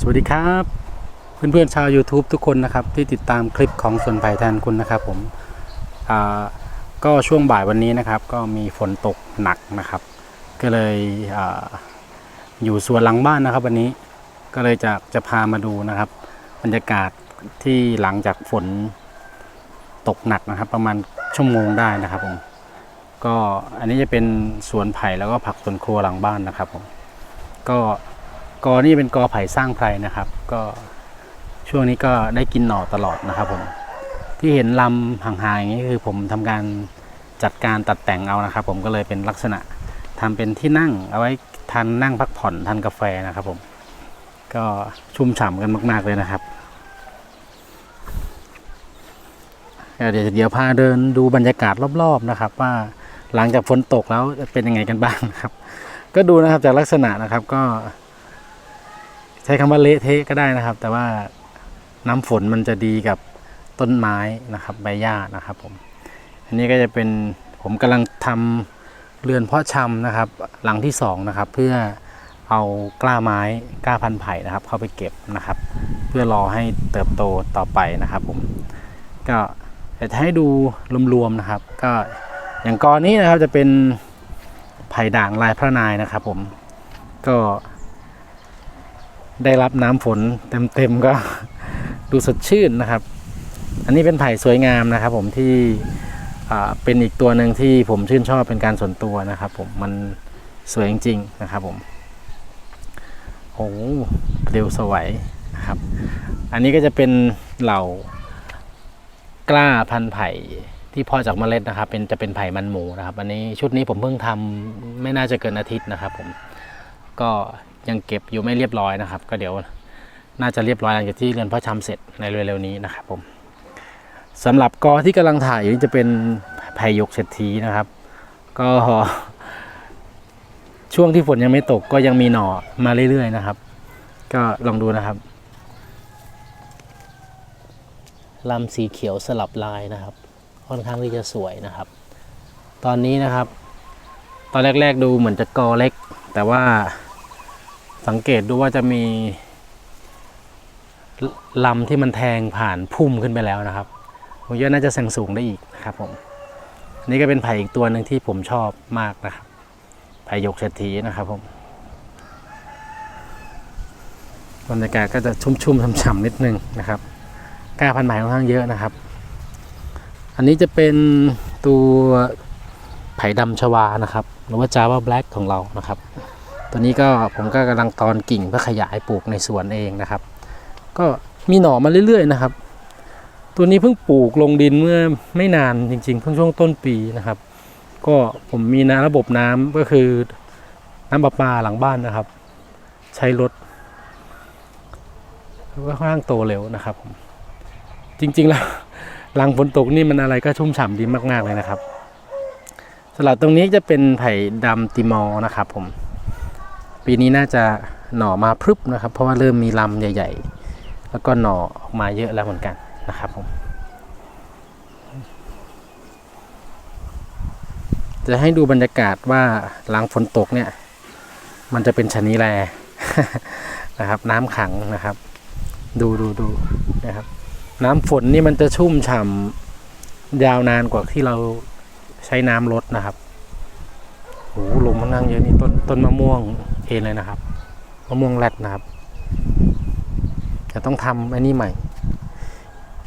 สวัสดีครับ เพื่อนๆชาว YouTube ทุกคนนะครับ ที่ติดตามคลิปของสวนไผ่แทนคุณนะครับผมก็ช่วงบ่ายวันนี้นะครับ ก็มีฝนตกหนักนะครับ ก็เลยออยู่สวนหลังบ้านนะครับ วันนี้ก็เลยจะจะพามาดูนะครับ บรรยากาศที่หลังจากฝนตกหนักนะครับ ประมาณชั่วโมงได้นะครับผมก็อันนี้จะเป็นสวนไผ่แล้วก็ผักสวนครัวหลังบ้านนะครับผมก็ กอนี่เป็นกอไผ่สร้างไพรนะครับ ก็ช่วงนี้ก็ได้กินหน่อตลอดนะครับผมที่เห็นลำห่างๆอย่างนี้คือผมทำการจัดการตัดแต่งเอานะครับ ผมก็เลยเป็นลักษณะทำเป็นที่นั่ง เอาไว้ทานนั่งพักผ่อนทานกาแฟนะครับ ผม ก็ชุ่มฉ่ำกันมาก ๆเลยนะครับเดี๋ยวเดี๋ยวพาเดินดูบรรยากาศรอบๆนะครับ ว่าหลังจากฝนตกแล้วจะเป็นยังไงกันบ้างนะครับ ก็ดูนะครับจากลักษณะนะครับก็ ใช้คำว่าเละเทะก็ได้นะครับ แต่ว่าน้ำฝนมันจะดีกับต้นไม้นะครับ ใบหญ้านะครับผมอันนี้ก็จะเป็นผมกำลังทำเรือนเพาะชำนะครับ หลังที่สองนะครับเพื่อเอากล้าไม้กล้าพันไผ่นะครับ เข้าไปเก็บนะครับ เพื่อรอให้เติบโตต่อไปนะครับผมก็จะให้ดูรวมๆนะครับ ก็อย่างกอนี้นะครับจะเป็นไผ่ด่างลายพระนายนะครับ ผมก็ ได้รับน้ำฝนเต็มๆก็ดูสดชื่นนะครับ อันนี้เป็นไผ่สวยงามนะครับ ผมที่เป็นอีกตัวหนึ่งที่ผมชื่นชอบเป็นการส่วนตัวนะครับ ผมมันสวยจริงๆนะครับ ผมโอ้เร็วสวยนะครับ อันนี้ก็จะเป็นเหล่ากล้าพันไผ่ที่พาะจากเมล็ดนะครับ เป็นจะเป็นไผ่มันหมูนะครับ อันนี้ชุดนี้ผมเพิ่งทำไม่น่าจะเกินอาทิตย์นะครับ ผม ก็ยังเก็บอยู่ไม่เรียบร้อยนะครับ ก็เดี๋ยวน่าจะเรียบร้อยหลังจากที่เรือนพ่อชำเสร็จในเร็วๆนี้นะครับผมสำหรับกอที่กำลังถ่ายอยู่นี่จะเป็นไผ่ยกเศรษฐีนะครับ ก็ช่วงที่ฝนยังไม่ตกก็ยังมีหน่อมาเรื่อยๆนะครับ ก็ลองดูนะครับลำสีเขียวสลับลายนะครับ ค่อนข้างที่จะสวยนะครับ ตอนนี้นะครับ ตอนแรก ๆ ดูเหมือนจะกอเล็ก แต่ว่า สังเกตดูว่าจะมีลำที่มันแทงผ่านพุ่มขึ้นไปแล้วนะครับผมคิดว่าน่าจะแซงสูงได้อีกนะครับผมนี่ก็เป็นไผ่อีกตัวหนึ่งที่ผมชอบมากนะครับไผ่หยกเศรษฐีนะครับผมบรรยากาศก็จะชุ่มๆฉ่ำๆนิดนึงนะครับกล้าพันธุ์ใหม่ค่อนข้างเยอะนะครับ อันนี้จะเป็นตัวไผ่ดำชวานะครับ หรือว่าจาว่าแบล็กของเรานะครับ ตัวนี้ก็ผมก็กำลังตอนกิ่งเพื่อขยายปลูกในสวนเองนะครับ ก็มีหน่อมาเรื่อยๆนะครับ ตัวนี้เพิ่งปลูกลงดินเมื่อไม่นานจริงๆเพิ่งช่วงต้นปีนะครับ ก็ผมมีน้ำระบบน้ำก็คือน้ำประปาหลังบ้านนะครับ ใช้รถก็ค่อนข้างโตเร็วนะครับผมจริงๆแล้วหลังฝนตกนี่มันอะไรก็ชุ่มฉ่ำดีมากๆเลยนะครับสลับตรงนี้จะเป็นไผ่ดำติมอนะครับผม ปีนี้น่าจะหน่อมาพรึบนะครับ เพราะว่าเริ่มมีลำใหญ่ ๆ แล้วก็หน่อออกมาเยอะแล้วเหมือนกันนะครับผมจะให้ดูบรรยากาศว่าหลังฝนตกเนี่ย มันจะเป็นชะนีแลนะครับ น้ำขังนะครับ ดูดูดูนะครับ น้ำฝนนี่มันจะชุ่มฉ่ำยาวนานกว่าที่เราใช้น้ำลดนะครับโอ้ลมมันนั่งเยอะนี่ต้นต้นมะม่วง เห็นเลยนะครับมะม่วงแรดนะครับจะต้องทำอันนี้ใหม่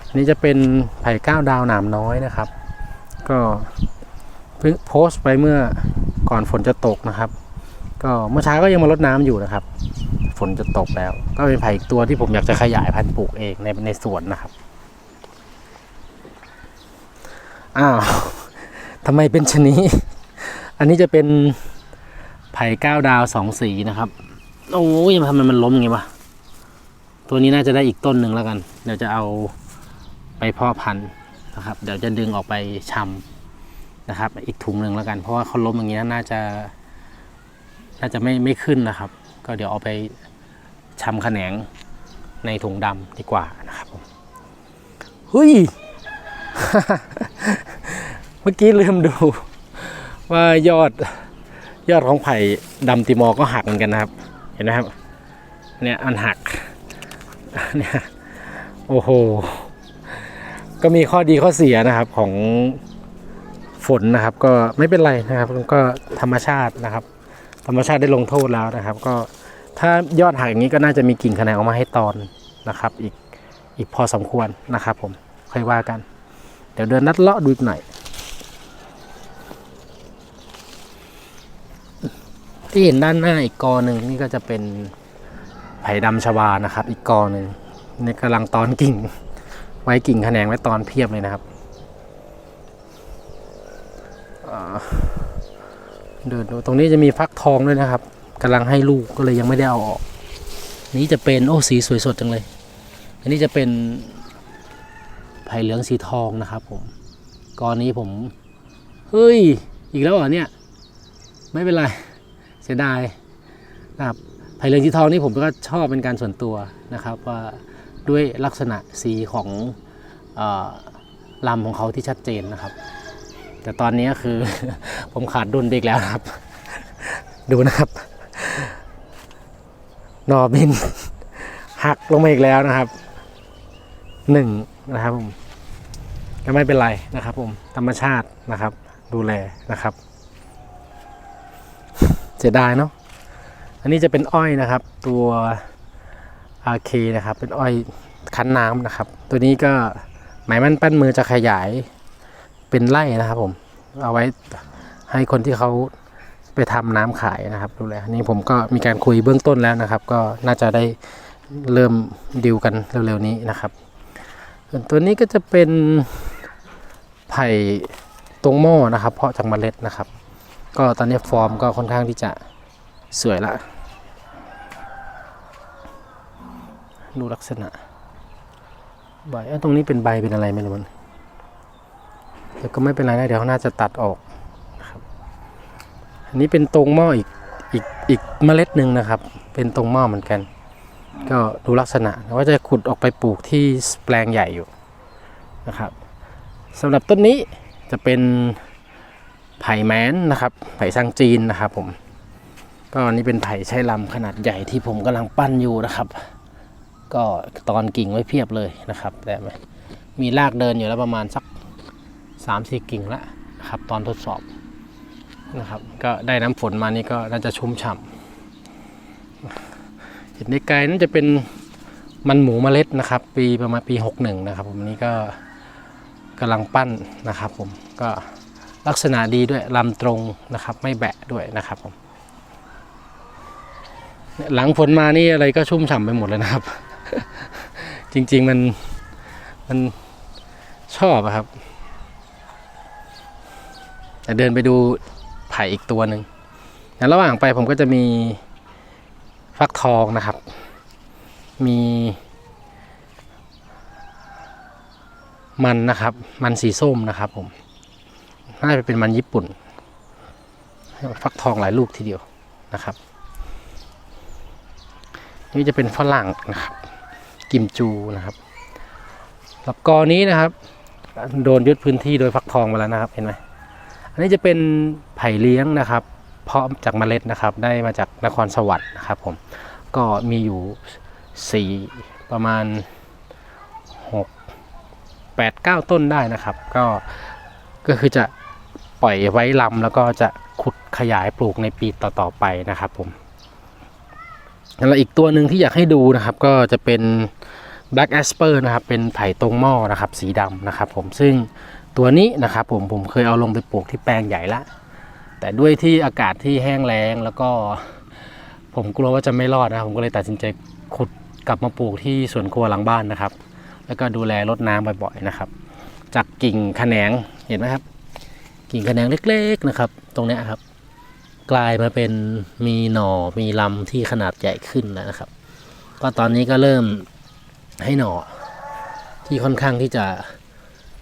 อันนี้จะเป็นไผ่ก้าวดาวหนามน้อยนะครับ ก็เพิ่งโพสต์ไปเมื่อก่อนฝนจะตกนะครับ ก็เมื่อเช้าก็ยังมาลดน้ำอยู่นะครับ ฝนจะตกแล้ว ก็เป็นไผ่ตัวที่ผมอยากจะขยายพันธุ์ปลูกเองในในสวนนะครับอ้าวทำไมเป็นชนี้ อันนี้จะเป็น ไผ่เก้าดาวสองสีนะครับ โอ้ยทำไมมันล้มอย่างงี้วะตัวนี้น่าจะได้อีกต้นหนึ่งแล้วกัน เดี๋ยวจะเอาไปพาะพันธุ์นะครับ เดี๋ยวจะดึงออกไปชำนะครับ อีกถุงหนึ่งแล้วกัน เพราะว่าเขาล้มอย่างนี้น่าจะ น่าจะไม่ไม่ขึ้นนะครับ ก็เดี๋ยวเอาไปชำแขนงในถุงดำดีกว่านะครับผมเฮ้ย เมื่อกี้ลืมดูว่ายอด ยอดของไผ่ดำติมอก็หักเหมือนกันนะครับ เห็นไหมครับ เนี่ยอันหักเนี่ยโอ้โห ก็มีข้อดีข้อเสียนะครับของฝนนะครับ ก็ไม่เป็นไรนะครับก็ธรรมชาตินะครับ ธรรมชาติได้ลงโทษแล้วนะครับ ก็ถ้ายอดหักอย่างนี้ก็น่าจะมีกิ่งคะแนนออกมาให้ตอนนะครับอีกอีกพอสมควรนะครับผมค่อยว่ากัน เดี๋ยวเดินนัดเลาะดูอีกหน่อย ที่เห็นด้านหน้าอีกกอหนึ่งนี่ก็จะเป็นไผ่ดำชวานะครับ อีกกอหนึ่งนี่กำลังตอนกิ่ง ไว้กิ่งแขนงไว้ตอนเพียบเลยนะครับเดินดูตรงนี้จะมีฟักทองด้วยนะครับกำลังให้ลูกก็เลยยังไม่ได้เอาออก นี้จะเป็นโอ้สีสวยสดจังเลย อันนี้จะเป็นไผ่เหลืองสีทองนะครับ ผมกอนี้ผมเฮ้ย อีกแล้วเหรอเนี่ย ไม่เป็นไร สียดายนะครับไผ่เหลืองสีทองนี่ผมก็ชอบเป็นการส่วนตัวนะครับว่าด้วยลักษณะสีของอลำของเขาที่ชัดเจนนะครับ แต่ตอนนี้คือ ผมขาดดุลไปอีกแล้วครับ ดูนะครับนอบิน หักลงมาอีกแล้วนะครับหนึ่งนะครับผมก็ไม่เป็นไรนะครับผมธรรมชาตินะครับ ดูแลนะครับ เสียดายเนาะอันนี้จะเป็นอ้อยนะครับ ตัว RK นะครับ เป็นอ้อยคั้นน้ำนะครับ ตัวนี้ก็หมายมั่นปั้นมือจะขยายเป็นไร่นะครับ ผม เอาไว้ให้คนที่เขาไปทำน้ำขายนะครับดูแลนี้ผมก็มีการคุยเบื้องต้นแล้วนะครับ ก็น่าจะได้เริ่มดิวกันเร็วๆนี้นะครับส่วนตัวนี้ก็จะเป็นไผ่ตรงหม้อนะครับ เพาะจากเมล็ดนะครับ ก็ตอนนี้ฟอร์มก็ค่อนข้างที่จะสวยละดูลักษณะใบเอ้ยตรงนี้เป็นใบเป็นอะไรไม่รู้มันแต่ก็ไม่เป็นไรนะเดี๋ยวเขาน่าจะตัดออกนะครับอันนี้เป็นตรงหม้ออีกอีกอีกเมล็ดหนึ่งนะครับ เป็นตรงหม้อเหมือนกัน ก็ดูลักษณะว่าจะขุดออกไปปลูกที่แปลงใหญ่อยู่นะครับสำหรับต้นนี้จะเป็น ไผ่แมนนะครับ ไผ่ซางจีนนะครับผม ก็นนี้เป็นไผ่ใช้ลำขนาดใหญ่ที่ผมกำลังปั้นอยู่นะครับ ก็ตอนกิ่งไว้เพียบเลยนะครับ แต่มีรากเดินอยู่แล้วประมาณสักสามสี่กิ่งละครับ ตอนทดสอบนะครับ ก็ได้น้ำฝนมานี่ก็น่าจะชุ่มฉ่ำเห็นในไกลนั่นจะเป็นมันหมูเมล็ดนะครับ ปีประมาณปี 61 นะครับ ผมนนี้ก็กำลังปั้นนะครับ ผมก็ ลักษณะดีด้วยลำตรงนะครับ ไม่แบะด้วยนะครับผมหลังฝนมานี่อะไรก็ชุ่มฉ่ำไปหมดเลยนะครับ จริง ๆ มันมันชอบอะครับ แต่เดินไปดูไผ่อีกตัวหนึ่งในระหว่างไปผมก็จะมีฟักทองนะครับ มีมันนะครับ มันสีส้มนะครับผม น่าจะเป็นมันญี่ปุ่น ฟักทองหลายลูกทีเดียวนะครับ นี่จะเป็นฝรั่งนะครับ กิมจูนะครับแล้วกอนี้นะครับ โดนยึดพื้นที่โดยฟักทองไปแล้วนะครับเห็นไหมอันนี้จะเป็นไผ่เลี้ยงนะครับ เพาะจากเมล็ดนะครับ ได้มาจากนครสวรรค์นะครับผมก็มีอยู่สี่ประมาณหกแปดเก้าต้นได้นะครับ ก็ก็คือจะ ปล่อยไว้ลำแล้วก็จะขุดขยายปลูกในปีต่อๆไปนะครับผมแล้วอีกตัวหนึ่งที่อยากให้ดูนะครับ ก็จะเป็น Black Asper นะครับ เป็นไผ่ตรงหม้อนะครับ สีดำนะครับผมซึ่งตัวนี้นะครับผมผมเคยเอาลงไปปลูกที่แปลงใหญ่ละ แต่ด้วยที่อากาศที่แห้งแล้งแล้วก็ ผมกลัวว่าจะไม่รอดนะครับผมก็เลยตัดสินใจขุดกลับมาปลูกที่สวนครัวหลังบ้านนะครับ แล้วก็ดูแลรดน้ำบ่อยๆนะครับ จากกิ่งขแขนงเห็นไหมครับ กิ่งขแนงเล็ก ๆนะครับ ตรงนี้ครับ กลายมาเป็นมีหน่อมีลำที่ขนาดใหญ่ขึ้นแล้วนะครับ ก็ตอนนี้ก็เริ่มให้หน่อที่ค่อนข้างที่จะ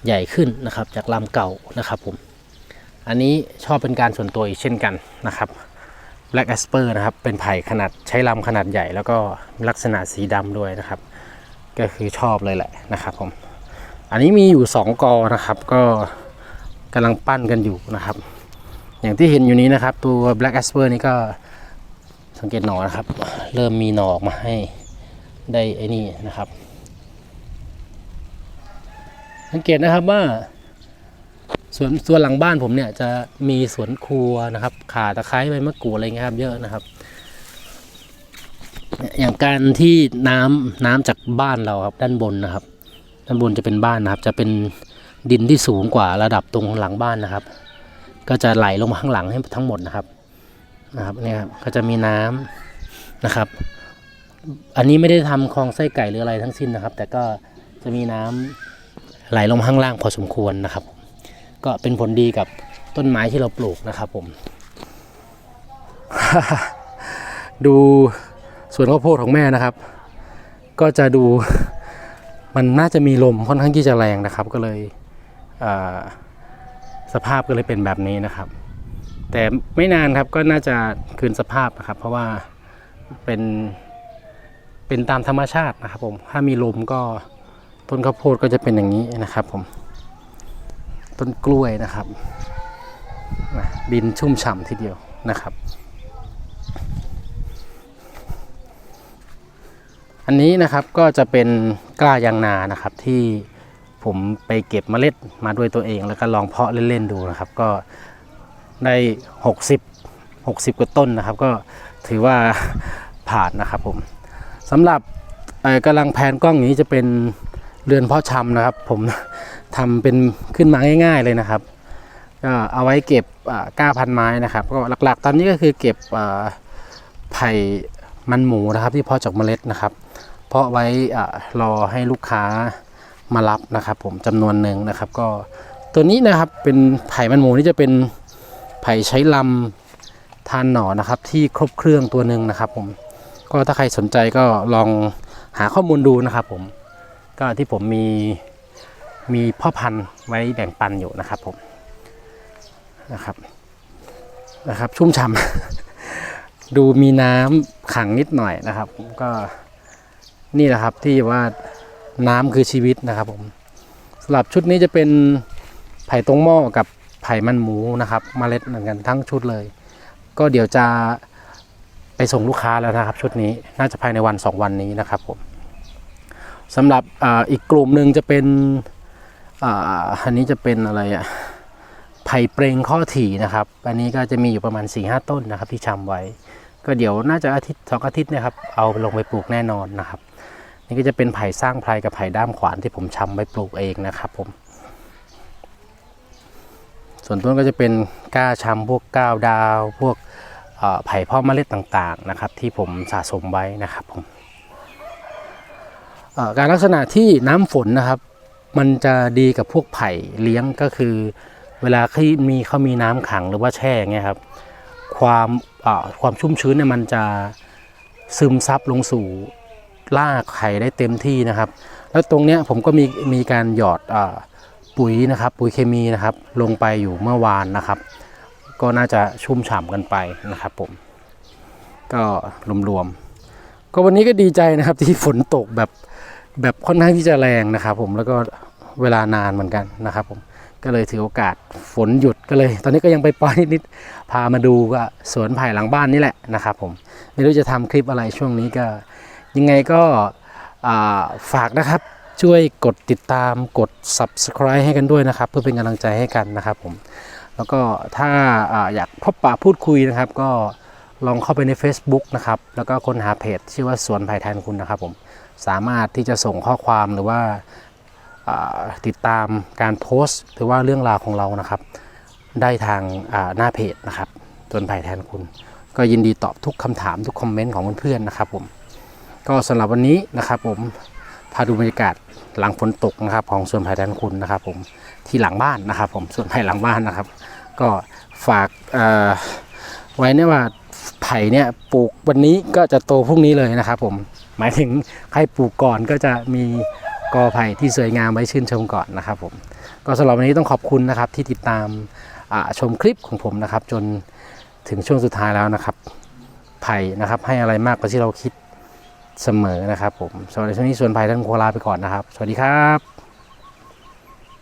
ใหญ่ขึ้นนะครับ จากลำเก่านะครับผมอันนี้ชอบเป็นการส่วนตัวอีกเช่นกันนะครับ Black Asper นะครับ เป็นไผ่ขนาดใช้ลำขนาดใหญ่ แล้วก็ลักษณะสีดำด้วยนะครับ ก็คือชอบเลยแหละนะครับผม อันนี้มีอยู่ 2 กอนะครับ ก็ กำลังปั้นกันอยู่นะครับ อย่างที่เห็นอยู่นี้นะครับ ตัว Black Asper นี่ก็สังเกตหนอนะครับ เริ่มมีหนอออกมาให้ได้ไอ้นี่นะครับ สังเกตนะครับว่าสวนสวนหลังบ้านผมเนี่ยจะมีสวนครัวนะครับข่าตะไคร้ใบมะกรูดอะไรเงี้ยครับ เยอะนะครับ อย่างการที่น้ำน้ำจากบ้านเราครับด้านบนนะครับ ด้านบนจะเป็นบ้านนะครับ จะเป็น ดินที่สูงกว่าระดับตรงหลังบ้านนะครับ ก็จะไหลลงมาข้างหลังให้ทั้งหมดนะครับนะครับเนี่ยครับก็จะมีน้ำนะครับ อันนี้ไม่ได้ทำคลองไส้ไก่หรืออะไรทั้งสิ้นนะครับ แต่ก็จะมีน้ำไหลลงข้างล่างพอสมควรนะครับ ก็เป็นผลดีกับต้นไม้ที่เราปลูกนะครับผม ดูสวนข้าวโพดของแม่นะครับ ก็จะดูมันน่าจะมีลมค่อนข้างที่จะแรงนะครับ ก็เลย สภาพก็เลยเป็นแบบนี้นะครับ แต่ไม่นานครับก็น่าจะคืนสภาพนะครับ เพราะว่าเป็นเป็นตามธรรมชาตินะครับผมถ้ามีลมก็ต้นข้าวโพดก็จะเป็นอย่างนี้นะครับผมต้นกล้วยนะครับดินชุ่มฉ่ำทีเดียวนะครับ อันนี้นะครับก็จะเป็นกล้ายางนานะครับที่ ผมไปเก็บเมล็ดมาด้วยตัวเอง แล้วก็ลองเพาะเล่นๆดูนะครับ ก็ได้ 60 60กว่าต้นนะครับ ก็ถือว่าผ่านนะครับผมสำหรับเอ่อกำลังแผนกล้องนี้จะเป็นเรือนเพาะชำนะครับ ผมทำเป็นขึ้นมาง่าย ๆเลยนะครับก็เอาไว้เก็บก้าพันไม้นะครับก็หลักๆ ตอนนี้ก็คือเก็บไผ่มันหมูนะครับที่เพาะจากเมล็ดนะครับ เพาะไว้อรอให้ลูกค้า มารับนะครับผมจำนวนหนึ่งนะครับ ก็ตัวนี้นะครับเป็นไผ่มันหมูนี่จะเป็นไผ่ใช้ลำทานหนอนะครับ ที่ครบเครื่องตัวหนึ่งนะครับ ผมก็ถ้าใครสนใจก็ลองหาข้อมูลดูนะครับ ผมก็ที่ผมมีมีพ่อพันธุ์ไว้แบ่งปันอยู่นะครับผมนะครับนะครับ ชุ่มฉ่ำดูมีน้ำขังนิดหน่อยนะครับ ก็นี่แหละครับที่ว่า น้ำคือชีวิตนะครับผมสำหรับชุดนี้จะเป็นไผ่ตรงหม้อกับไผ่มันหมูนะครับมเมล็ดเหมือนกันทั้งชุดเลย ก็เดี๋ยวจะไปส่งลูกค้าแล้วนะครับ ชุดนี้น่าจะภายในวันสองวันนี้นะครับผมสำหรับออีกกลุ่มหนึ่งจะเป็นอ,อันนี้จะเป็นอะไรอะไผ่เปรงข้อถี่นะครับ อันนี้ก็จะมีอยู่ประมาณ4ีหต้นนะครับที่ชำไว้ ก็เดี๋ยวน่าจะอาทิตย์สองอาทิตย์นะครับ เอาลงไปปลูกแน่นอนนะครับ นี่ก็จะเป็นไผ่สร้างไพรกับไผ่ด้ามขวานที่ผมชำไว้ปลูกเองนะครับผม ส่วนต้นก็จะเป็นก้าชำพวกก้าวดาว พวกไผ่พ่อเมล็ดต่างๆนะครับ ที่ผมสะสมไว้นะครับผมการลักษณะที่น้ำฝนนะครับ มันจะดีกับพวกไผ่เลี้ยงก็คือ เวลาที่มีเขามีน้ำขังหรือว่าแช่เงี้ยครับความความชุ่มชื้นเนี่ยมันจะซึมซับลงสู่ รากไข่ได้เต็มที่นะครับ แล้วตรงเนี้ยผมก็มีมีการหยอดอปุ๋ยนะครับ ปุ๋ยเคมีนะครับ ลงไปอยู่เมื่อวานนะครับ ก็น่าจะชุ่มฉ่ำกันไปนะครับผม ก็รวมๆก็วันนี้ก็ดีใจนะครับที่ฝนตกแบบแบบค่อนข้างที่จะแรงนะครับ ผมแล้วก็เวลานานเหมือนกันนะครับ ผมก็เลยถือโอกาสฝนหยุดก็เลย ตอนนี้ก็ยังไปปล่อยนิดๆพามาดูก็สวนไผ่หลังบ้านนี่แหละนะครับ ผมไม่รู้จะทำคลิปอะไรช่วงนี้ก็ ยังไงก็ฝากนะครับช่วยกดติดตามกด subscribe ให้กันด้วยนะครับ เพื่อเป็นกำลังใจให้กันนะครับผมแล้วก็ถ้าออยากพบปะพูดคุยนะครับ ก็ลองเข้าไปใน Facebook นะครับ แล้วก็ค้นหาเพจชื่อว่าสวนไผ่แทนคุณนะครับผมสามารถที่จะส่งข้อความหรือว่าาติดตามการโพสต์หรือว่าเรื่องราวของเรานะครับ ได้ทางาหน้าเพจนะครับสวนไผ่แทนคุณ ก็ยินดีตอบทุกคำถามทุกคอมเมนต์ของเพื่อนๆนะครับผม ก็สำหรับวันนี้นะครับผมพาดูบรรยากาศหลังฝนตกนะครับ ของสวนไผ่แทนคุณนะครับ ผมที่หลังบ้านนะครับ ผมสวนไผ่หลังบ้านนะครับ ก็ฝากไว้เนี่ยว่าไผ่เนี่ยปลูกวันนี้ก็จะโตพรุ่งนี้เลยนะครับ ผมหมายถึงใครปลูกก่อนก็จะมีกอไผ่ที่สวยงามไว้ชื่นชมก่อนนะครับผมก็สำหรับวันนี้ต้องขอบคุณนะครับที่ติดตามชมคลิปของผมนะครับ จนถึงช่วงสุดท้ายแล้วนะครับ ไผ่นะครับให้อะไรมากกว่าที่เราคิด เสมอนะครับผมสำหรับช่วงนี้ส่วนภัยท่านโคลาไปก่อนนะครับ สวัสดีครับ